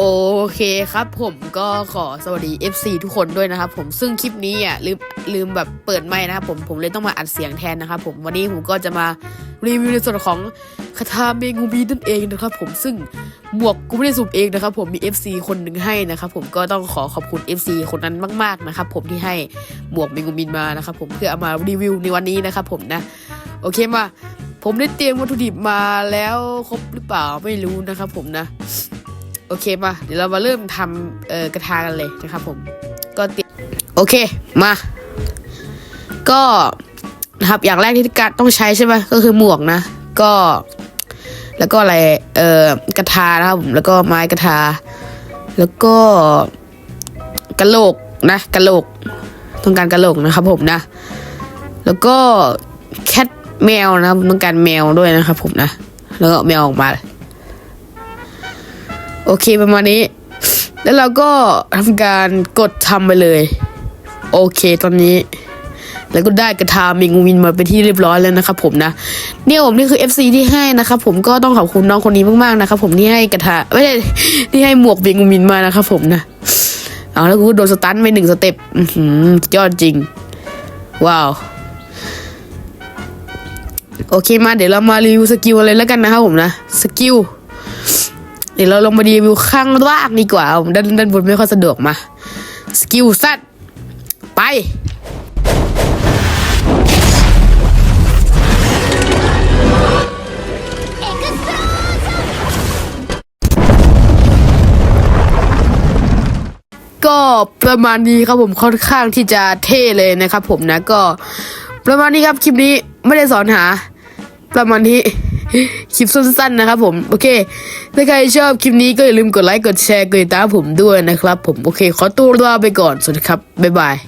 โอเคครับผมก็ขอสวัสดี FC ทุกคนด้วยนะครับผมซึ่งคลิปนี้อะลืมลืมแบบเปิดไมค์นะครับผมผมเลยต้องมาอัดเสียงแทนนะครับผมวันนี้ผมก็จะมารีวิวในส่วนของคาถาเมงูบีนั่นเองนะครับผมซึ่งหมวกกูไม่ได้สุ่มเองนะครับผมมี FC คนหนึ่งให้นะครับผมก็ต้องขอขอบคุณ FC คนนั้นมาก ๆนะครับผมที่ให้หมวกเมงูบินมานะครับผมเพื่อเอามารีวิวในวันนี้นะครับผมนะโอเคมาผมได้เตรียมวัตถุดิบมาแล้วครบหรือเปล่าไม่รู้นะครับผมนะ โอเคมาเดี๋ยวเรามาเริ่มทำเอ่อกระทากันเลยนะครับผม ก็ตรียมโอเคมา ก็นะครับอย่างแรกที่การต้องใช้ใช่ไหมก็คือหมวกนะ ก็ แล้วก็อะไรเอ่อกระทานะครับผมแล้วก็ไม้กระทา แล้วก็กระโหลกนะกระโหลกต้องการกระโหลกนะครับผมนะ แล้วก็แคทแมวนะครับต้องการแมวด้วยนะครับผมนะ แล้วก็แมวออกมา โอเคประมาณนี้ แล้วเราก็ทำการกดทำไปเลย โอเคตอนนี้ แล้วก็ได้กระทามิงวินมาเป็นที่เรียบร้อยแล้วนะครับผมนะเนี่ยผมนี่คือ FC ที่ให้นะครับผมก็ต้องขอบคุณน้องคนนี้มากๆนะครับผมที่ให้กระทาไม่ใช่ที่ให้หมวกมิงวินมานะครับผมนะเอาแล้วกูก็โดนสตันไปหนึ่งสเต็ปยอดจริง ว้าวโอเคมาเดี๋ยวเรามารีวิวสกิลอะไรแล้วกันนะครับผมนะสกิล เดี๋ยวเราลงมารีวิวข้างล่างดีกว่าด้านด้านบนไม่ค่อยสะดวกมา สกิลซัดไป ก็ประมาณนี้ครับผมค่อนข้างที่จะเท่เลยนะครับผมนะก็ประมาณนี้ครับคลิปนี้ไม่ได้สอนหา ประมาณนี้คลิปสั้นๆนะครับผม โอเค ถ้าใครชอบคลิปนี้ก็อย่าลืมกดไลค์กดแชร์กดติดตามผมด้วยนะครับ ผมโอเค ขอตัวลาไปก่อนสวัสดีครับบ๊ายบาย